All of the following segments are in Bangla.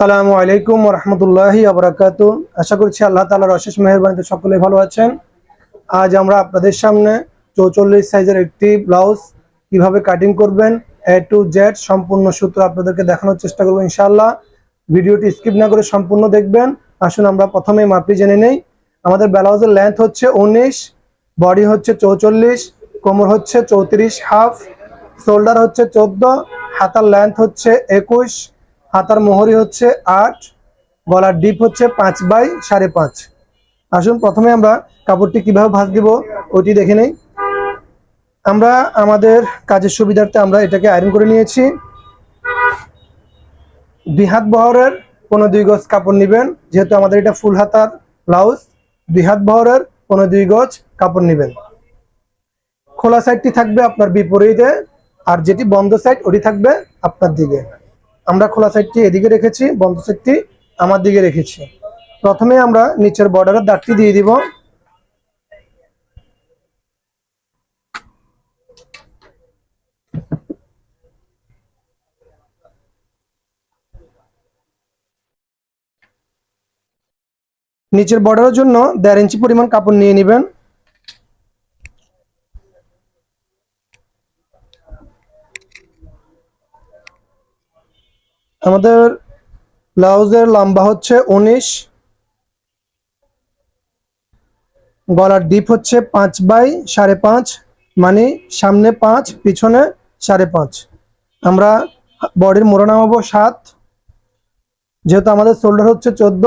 সালামু আলাইকুম রহমতুল্লাহি আবরাকাত আশা করছি আল্লাহ তালার অশেষ মেহরবানিতে সকলে ভালো আছেন। আজ আমরা আপনাদের সামনে চৌচল্লিশ সাইজের একটি ব্লাউজ কীভাবে কাটিং করবেন এ টু জেড সম্পূর্ণ সূত্র আপনাদেরকে দেখানোর চেষ্টা করব ইনশাআল্লাহ। ভিডিওটি স্কিপ না করে সম্পূর্ণ দেখবেন। আসুন আমরা প্রথমে মাপি জেনে নেই। আমাদের ব্লাউজের লেন্থ হচ্ছে উনিশ বডি হচ্ছে চৌচল্লিশ, কোমর হচ্ছে চৌত্রিশ হাফ শোল্ডার হচ্ছে চোদ্দ, হাতার লেন্থ হচ্ছে একুশ হাতার মোহরি হচ্ছে আট, গলার ডিপ হচ্ছে পাঁচ বাই সাড়ে পাঁচ। আসুন প্রথমে আমরা কাপড়টি কীভাবে ভাঁজ দিব ওইটি দেখে নেই। আমরা আমাদের কাজের সুবিধার্থে আমরা এটাকে আয়রন করে নিয়েছি। দুই হাত বহরের কোনো দুই গজ কাপড় নেবেন, যেহেতু আমাদের এটা ফুল হাতার ব্লাউজ, দুই হাত বহরের কোনো দুই গজ কাপড় নেবেন। খোলা সাইডটি থাকবে আপনার বিপরীতে, আর যেটি বন্ধ সাইড ওটি থাকবে আপনার দিকে। আমরা খোলা সাইডটি এদিকে রেখেছি, বন্ধ সাইডটি আমার দিকে রেখেছি। প্রথমে আমরা নিচের বর্ডারের দাগটি দিয়ে দিব। নিচের বর্ডারের জন্য দেড় ইঞ্চি পরিমাণ কাপড় নিয়ে নেবেন। আমাদের ব্লাউজের লম্বা হচ্ছে উনিশ, গলার ডিপ হচ্ছে পাঁচ বাই সাড়ে পাঁচ মানে সামনে পাঁচ, পিছনে সাড়ে পাঁচ। আমরা বডির মোড়া নামাবো সাত, যেহেতু আমাদের শোল্ডার হচ্ছে চোদ্দ,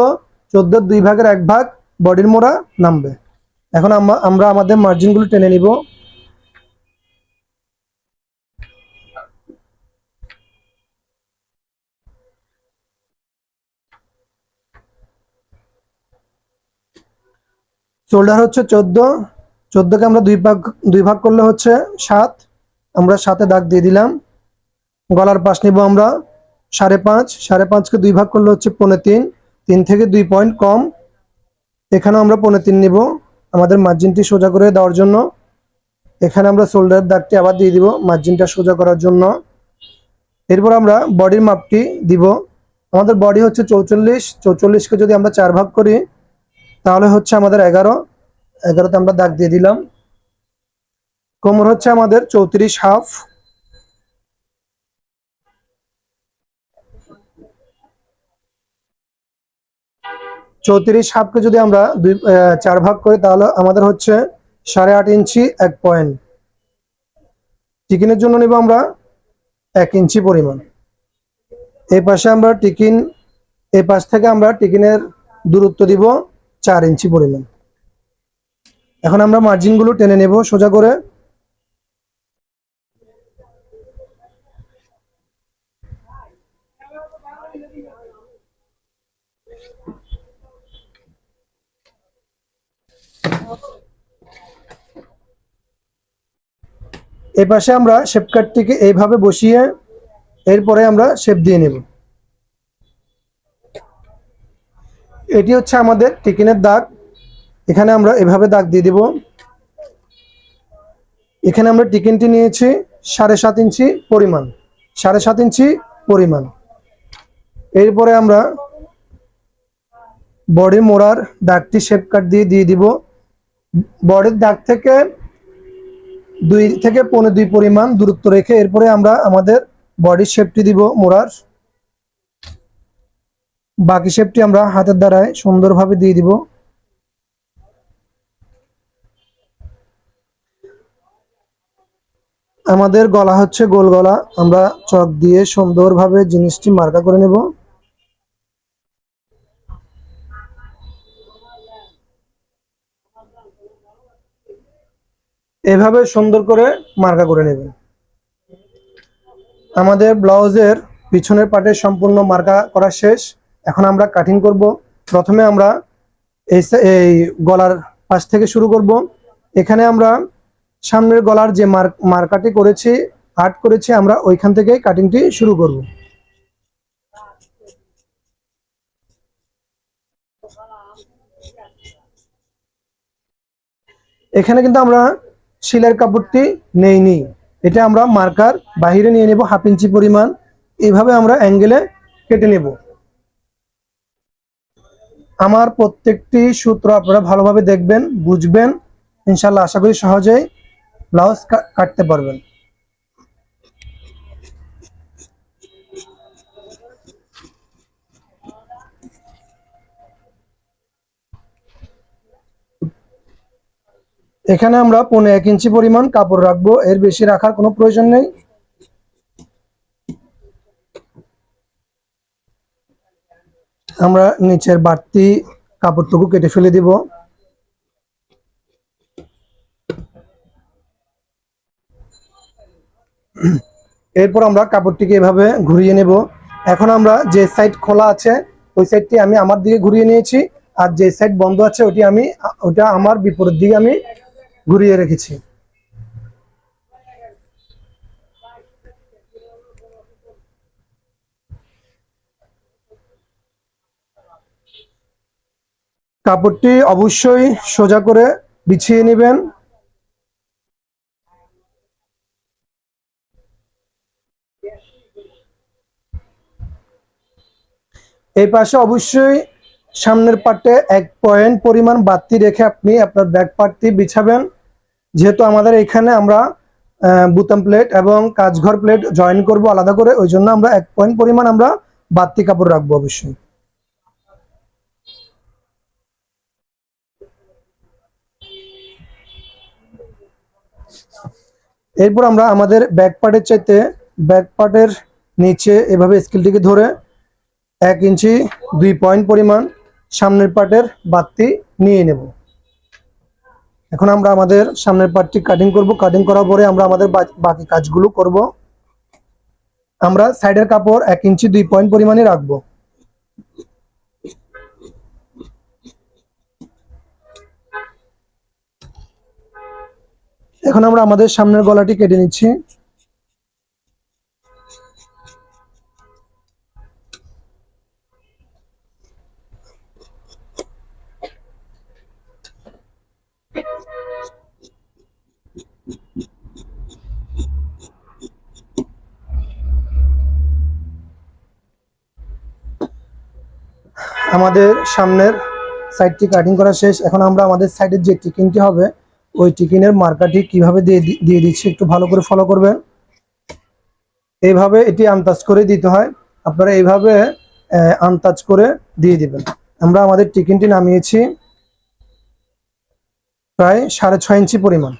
চোদ্দোর দুই ভাগের এক ভাগ বডির মোড়া নামবে। এখন আমরা আমরা আমাদের মার্জিনগুলো টেনে নিব। শোল্ডার হচ্ছে চোদ্দ। চোদ্দকে আমরা দুই ভাগ দুই ভাগ করলে হচ্ছে সাত। আমরা সাথে দাগ দিয়ে দিলাম। গলার পাশ নিব আমরা সাড়ে পাঁচ। সাড়ে পাঁচকে দুই ভাগ করলে হচ্ছে পৌনে তিন। তিন থেকে দুই পয়েন্ট কম। এখানেও আমরা পৌনে তিন নিব। আমাদের মার্জিনটি সোজা করে দেওয়ার জন্য। এখানে আমরা শোল্ডার দাগটি আবার দিয়ে দিব মার্জিনটা সোজা করার জন্য। এরপর আমরা বডির মাপটি দিব। আমাদের বডি হচ্ছে চৌচল্লিশ। চৌচল্লিশকে যদি আমরা চার ভাগ করি তাহলে হচ্ছে আমাদের এগারো। এগারোতে আমরা দাগ দিয়ে দিলাম। কোমর হচ্ছে আমাদের চৌত্রিশ হাফ। চৌত্রিশ হাফকে যদি আমরা দুই চার ভাগ করি, তাহলে আমাদের হচ্ছে সাড়ে আট ইঞ্চি এক পয়েন্ট। টিকিনের জন্য নিব আমরা এক ইঞ্চি পরিমাণ। এই পাশে আমরা টিকিন এই পাশ থেকে আমরা টিকিনের দূরত্ব দিব। চার ইঞ্চি পরিমাণ। এখন আমরা মার্জিনগুলো টেনে নেব সোজা করে। এই পাশে আমরা শেপ কাটটিকে এইভাবে বসিয়ে এরপরে আমরা শেপ দিয়ে নেব। এটি হচ্ছে আমাদের টিকিনের দাগ। এখানে আমরা এভাবে দাগ দিয়ে দিব। এখানে আমরা টিকিনটি নিয়েছি সাড়ে সাত ইঞ্চি পরিমাণ, সাড়ে সাত ইঞ্চি পরিমাণ। এরপরে আমরা বডি মোড়ার দাগটি শেপ কাট দিয়ে দিয়ে দিব। বডির দাগ থেকে দুই থেকে পনেরো দুই পরিমাণ দূরত্ব রেখে এরপরে আমরা আমাদের বডির শেপটি দিব মোড়ার। বাকি শেপটি আমরা হাতের দ্বারায় সুন্দরভাবে দিয়ে দিব। আমাদের গলা হচ্ছে গোল গলা। আমরা চক দিয়ে সুন্দরভাবে জিনিসটি মার্কা করে নেব। এভাবে সুন্দর করে মার্কা করে নেবেন আমাদের ব্লাউজের পিছনের পার্টের সম্পূর্ণ মার্কা করা শেষ। এখন আমরা কাটিং করব। প্রথমে আমরা এই গলার পাশ থেকে শুরু করব। এখানে আমরা সামনের গলার যে মার মার্কাটি করেছি আর্ট করেছি, আমরা ওইখান থেকে কাটিংটি শুরু করব। এখানে কিন্তু আমরা শিলের কাপড়টি নেইনি। এটা আমরা মার্কার বাহিরে নিয়ে নেব, হাফ ইঞ্চি পরিমাণ। এইভাবে আমরা অ্যাঙ্গেলে কেটে নেব। আমার প্রত্যেকটি সূত্র আপনারা ভালোভাবে দেখবেন, বুঝবেন। ইনশাল্লাহ আশা করি সহজেই ব্লাউজ কাটতে পারবেন। এখানে আমরা পনেরো এক ইঞ্চি পরিমাণ কাপড় রাখব। এর বেশি রাখার কোনো প্রয়োজন নেই। আমরা নিচের বাড়তি কাপড়টুকু কেটে ফেলে দিব। এরপর আমরা কাপড়টিকে এভাবে ঘুরিয়ে নেব। এখন আমরা যে সাইড খোলা আছে, ওই সাইডটি আমি আমার দিকে ঘুরিয়ে নিয়েছি আর যে সাইড বন্ধ আছে, ওটি আমি, ওটা আমার বিপরীত দিকে আমি ঘুরিয়ে রেখেছি। কাপড়টি অবশ্যই সোজা করে বিছিয়ে নেবেন। এই পাশে অবশ্যই সামনের পার্টে এক পয়েন্ট পরিমাণ বাড়তি রেখে আপনি আপনার ব্যাক পার্টটি বিছাবেন। যেহেতু আমাদের এখানে আমরা বুতাম প্লেট এবং কাজঘর প্লেট জয়েন করব আলাদা করে, ওই জন্য আমরা এক পয়েন্ট পরিমাণ আমরা বাড়তি কাপড় রাখব অবশ্যই। এরপর আমরা আমাদের ব্যাক পার্টের চাইতে ব্যাক পার্টের নিচে এভাবে স্কেলটিকে ধরে এক ইঞ্চি, দুই পয়েন্ট পরিমাণ সামনের পার্টের বাতি নিয়ে নেব। এখন আমরা আমাদের সামনের পার্টটি কাটিং করব। কাটিং করার পরে আমরা আমাদের বাকি কাজগুলো করব। আমরা সাইডের কাপড় এক ইঞ্চি, দুই পয়েন্ট পরিমাণে রাখব। এখন আমরা আমাদের সামনের গলাটি কেটে নিচ্ছি। আমাদের সামনের সাইডটি কাটিং করা শেষ। এখন আমরা আমাদের সাইডের যে টিকিনটি হবে ওই টিকিনের মার্কাটি কীভাবে দিয়ে দিয়ে দিচ্ছি একটু ভালো করে ফলো করবেন। এইভাবে এটি আন্দাজ করে দিতে হয়। আপনারা এইভাবে আহ, আন্দাজ করে দিয়ে দিবেন। আমরা আমাদের টিকিনটি নামিয়েছি প্রায় সাড়ে ছয় ইঞ্চি পরিমাণ।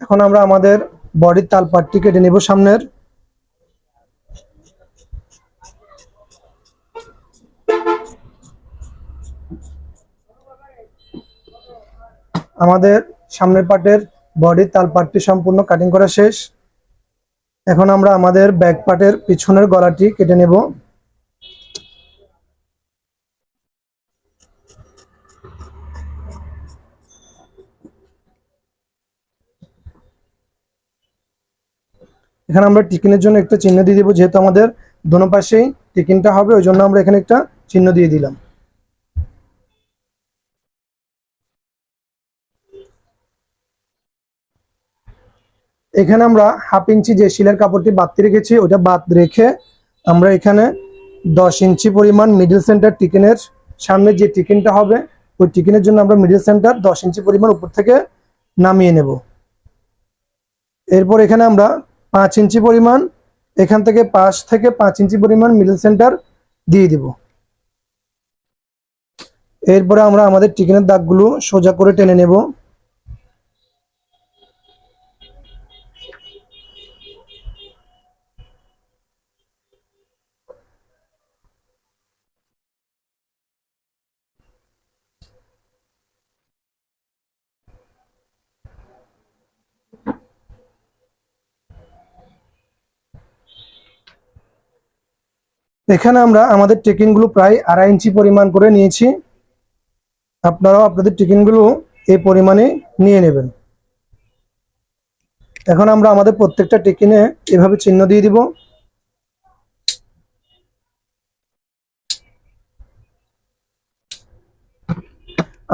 এখন আমরা আমাদের বডির তালপাটটি কেটে নেব সামনের। আমাদের সামনের পার্টের বডির তাল পার্টটি সম্পূর্ণ কাটিং করা শেষ। এখন আমরা আমাদের ব্যাক পার্টের পিছনের গলাটি কেটে নেব। এখানে আমরা টিকিনের জন্য একটা চিহ্ন দিয়ে দিব, যেহেতু আমাদের দোনো পাশেই টিকিনটা হবে, ওই জন্য আমরা এখানে একটা চিহ্ন দিয়ে দিলাম। এখানে আমরা হাফ ইঞ্চি যে শিলের কাপড়টি বাড়তি রেখেছি ওটা বাদ রেখে আমরা এখানে দশ ইঞ্চি পরিমাণ মিডিল সেন্টার টিকেনের সামনে যে টিকেনটা হবে, ওই টিকেনের জন্য আমরা মিডিল সেন্টার দশ ইঞ্চি পরিমাণ উপর থেকে নামিয়ে নেব। এরপর এখানে আমরা পাঁচ ইঞ্চি পরিমাণ, এখান থেকে পাঁচ থেকে পাঁচ ইঞ্চি পরিমাণ মিডল সেন্টার দিয়ে দিব। এরপরে আমরা আমাদের টিকেনের দাগগুলো সোজা করে টেনে নেব। এখানে আমরা আমাদের টেকিনগুলো প্রায় আড়াই ইঞ্চি পরিমাণ করে নিয়েছি। আপনারাও আপনাদের টিকিনগুলো এই পরিমাণে নিয়ে নেবেন। এখন আমরা আমাদের প্রত্যেকটা টিকিনে এভাবে চিহ্ন দিয়ে দিব।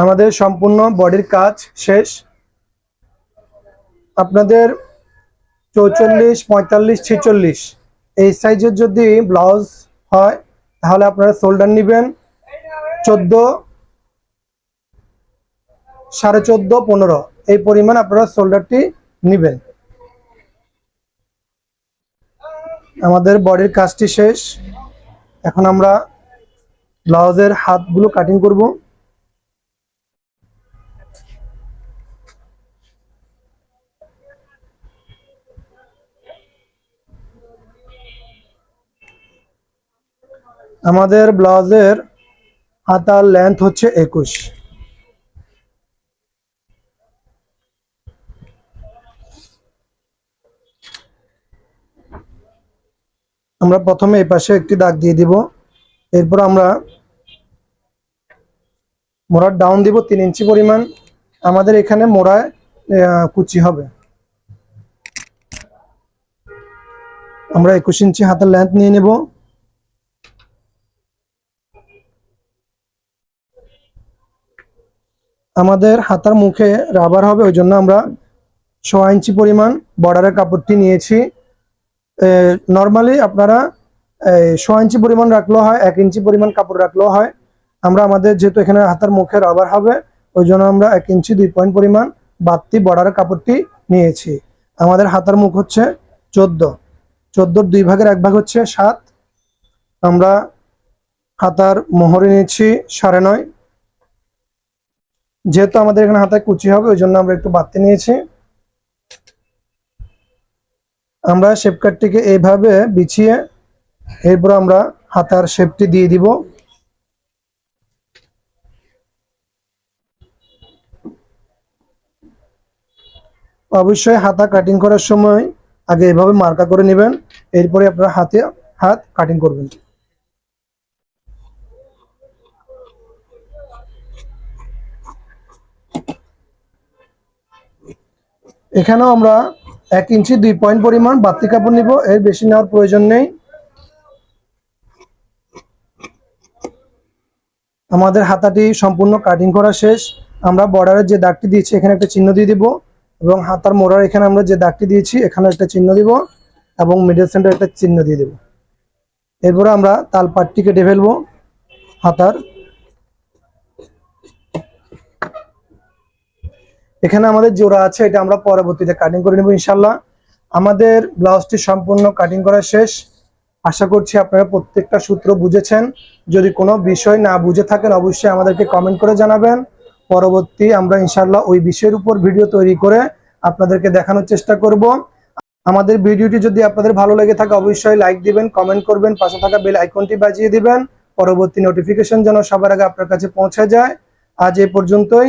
আমাদের সম্পূর্ণ বডির কাজ শেষ। আপনাদের চৌচল্লিশ, পঁয়তাল্লিশ, ছেচল্লিশ। এই সাইজের যদি ব্লাউজ হয়, তাহলে আপনারা শোল্ডার নেবেন চোদ্দ সাড়ে চোদ্দ পনেরো। এই পরিমাণ আপনারা শোল্ডারটি নেবেন। আমাদের বডির কাজটি শেষ। এখন আমরা ব্লাউজের হাতগুলো কাটিং করব। আমাদের ব্লাউজের হাতার লেন্থ হচ্ছে একুশ। আমরা প্রথমে এই পাশে একটি দাগ দিয়ে দিব। এরপর আমরা মোড়ার ডাউন দিব তিন ইঞ্চি পরিমাণ। আমাদের এখানে মোড়ায় কুচি হবে। আমরা একুশ ইঞ্চি হাতের লেন্থ নিয়ে নেব। আমাদের হাতার মুখে রাবার হবে ওই জন্য আমরা ছ ইঞ্চি পরিমাণ বর্ডারের কাপড়টি নিয়েছি। নর্মালি আপনারা ছ ইঞ্চি পরিমাণ রাখলেও হয়, এক ইঞ্চি পরিমাণ কাপড় রাখলেও হয়। আমরা আমাদের যেহেতু এখানে হাতার মুখে রাবার হবে ওই জন্য আমরা এক ইঞ্চি দুই পয়েন্ট পরিমাণ বাড়তি বর্ডারের কাপড়টি নিয়েছি। আমাদের হাতার মুখ হচ্ছে চোদ্দ। চোদ্দোর দুই ভাগের এক ভাগ হচ্ছে সাত। আমরা হাতার মোহরে নিয়েছি সাড়ে নয়। যেহেতু আমাদের এখানে হাতায় কুচি হবে, ওই জন্য আমরা একটু বাড়তি নিয়েছি। আমরা শেপ কাটটিকে এইভাবে বিছিয়ে এরপর আমরা হাতার শেপটি দিয়ে দিব। অবশ্যই হাতা কাটিং করার সময় আগে এভাবে মার্কা করে নেবেন, এরপরে আপনারা হাতে হাত কাটিং করবেন। এখানেও আমরা এক ইঞ্চি দুই পয়েন্ট পরিমাণ বাড়তি কাপড় নিব, এর বেশি নেওয়ার প্রয়োজন নেই। আমাদের হাতাটি সম্পূর্ণ কাটিং করা শেষ। আমরা বর্ডারের যে দাগটি দিয়েছি, এখানে একটা চিহ্ন দিয়ে দিব এবং হাতার মোড়ার এখানে আমরা যে দাগটি দিয়েছি এখানে একটা চিহ্ন দিব এবং মিডল সেন্টার একটা চিহ্ন দিয়ে দেব। এরপরে আমরা তাল পাটটি কেটে ফেলব, হাতার এখানে আমাদের জোড়া আছে, এটা আমরা পরবর্তীতে কাটিং করে নেব ইনশাল্লাহ আমাদের ব্লাউজটি সম্পূর্ণ কাটিং করা শেষ। আশা করছি আপনারা প্রত্যেকটা সূত্র বুঝেছেন। যদি কোনো বিষয় না বুঝে থাকেন, অবশ্যই আমাদেরকে কমেন্ট করে জানাবেন। পরবর্তী আমরা ইনশাল্লাহ ওই বিষয়ের উপর ভিডিও তৈরি করে আপনাদেরকে দেখানোর চেষ্টা করব। আমাদের ভিডিওটি যদি আপনাদের ভালো লেগে থাকে, অবশ্যই লাইক দিবেন কমেন্ট করবেন, পাশে থাকা বেল আইকনটি বাজিয়ে দিবেন। পরবর্তী নোটিফিকেশন যেন সবার আগে আপনার কাছে পৌঁছে যায়। আজ এ পর্যন্তই।